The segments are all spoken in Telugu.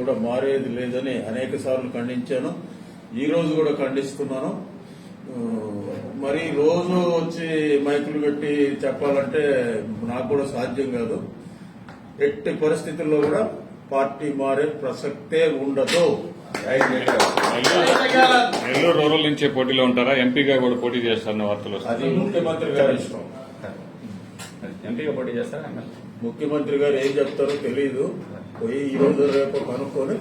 కూడా మారేది లేదని అనేక సార్లు ఖండించాను. ఈ రోజు కూడా ఖండిస్తున్నాను. మరి రోజు వచ్చి మైకులు పెట్టి చెప్పాలంటే నాకు కూడా సాధ్యం కాదు. ఎట్టి పరిస్థితుల్లో కూడా పార్టీ మారే ప్రసక్తే ఉండదు. నెల్లూరు రూరల్ నుంచే పోటీలో ఉంటారా? ఎంపీగా కూడా పోటీ చేస్తారన్న వార్తలు వస్తాయి అది ముఖ్యమంత్రి గారి ఇష్టం. ఎంపీగా పోటీ చేస్తారా? ముఖ్యమంత్రి గారు ఏం చెప్తారో తెలియదు పోయి ఈ రోజు రేపు కనుక్కొని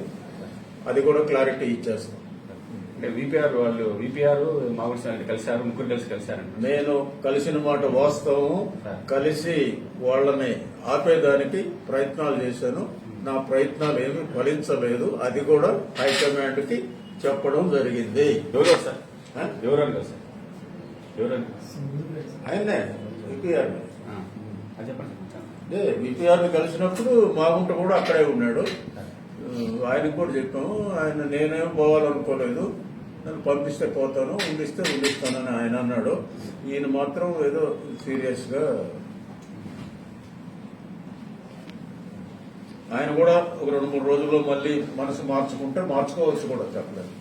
అది కూడా క్లారిటీ ఇచ్చేస్తాం. అంటే విపిఆర్ వాళ్ళు విపిఆర్ మామూలు సార్ కలిశారు ముగ్గురు కలిసి కలిశారంట. నేను కలిసిన మాట వాస్తవం. కలిసి వాళ్ళని ఆపేదానికి ప్రయత్నాలు చేశాను. నా ప్రయత్నాలు ఏమీ ఫలించలేదు. అది కూడా హైకమాండ్కి చెప్పడం జరిగింది. ఎవరు సార్? ఆ? ఎవరని కలిసారు ఎవరని ఆయనే? విపిఆర్. చెప్పండి. అదే విపిఆర్ని కలిసినప్పుడు మాగుంట కూడా అక్కడే ఉన్నాడు. ఆయనకు కూడా చెప్పాము ఆయన నేనేం పోవాలనుకోలేదు. నన్ను పంపిస్తే పోతాను ఉండిస్తే ఉండిస్తానని ఆయన అన్నాడు. ఈయన మాత్రం ఏదో సీరియస్గా ఆయన కూడా ఒక రెండు మూడు రోజుల్లో మళ్ళీ మనసు మార్చుకుంటే మార్చుకోవచ్చు కూడా చెప్పలేదు.